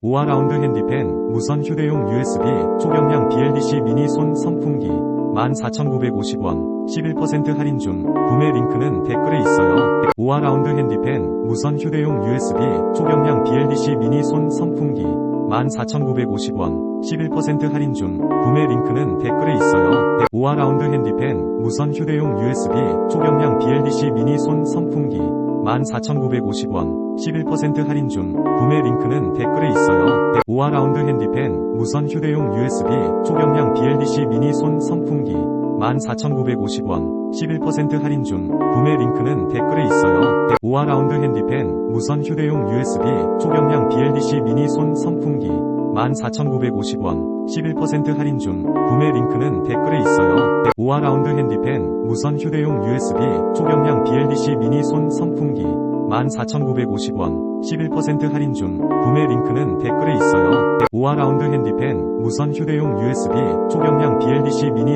오아라운드 핸디펜, 무선 휴대용 USB, 초경량 BLDC 미니 손 선풍기, 14,950원, 11% 할인 중, 구매 링크는 댓글에 있어요. 오아라운드 핸디펜, 무선 휴대용 USB, 초경량 BLDC 미니 손 선풍기, 14,950원, 11% 할인 중, 구매 링크는 댓글에 있어요. 오아라운드 핸디펜, 무선 휴대용 USB, 초경량 BLDC 미니 손 선풍기, 14,950원, 11% 할인 중, 구매 링크는 댓글에 있어요. 오아라운드 핸디펜, 무선 휴대용 USB, 초경량 BLDC 미니 손 선풍기, 14,950원, 11% 할인 중, 구매 링크는 댓글에 있어요. 오아라운드 핸디펜, 무선 휴대용 USB, 초경량 BLDC 미니 손 선풍기, 14,950원, 11% 할인 중, 구매 링크는 댓글에 있어요. 오아라운드 핸디펜, 무선 휴대용 USB, 초경량 BLDC 미니 손 선풍기, 14,950원, 11% 할인 중, 구매 링크는 댓글에 있어요. 오아라운드 핸디펜, 무선 휴대용 USB, 초경량 BLDC 미니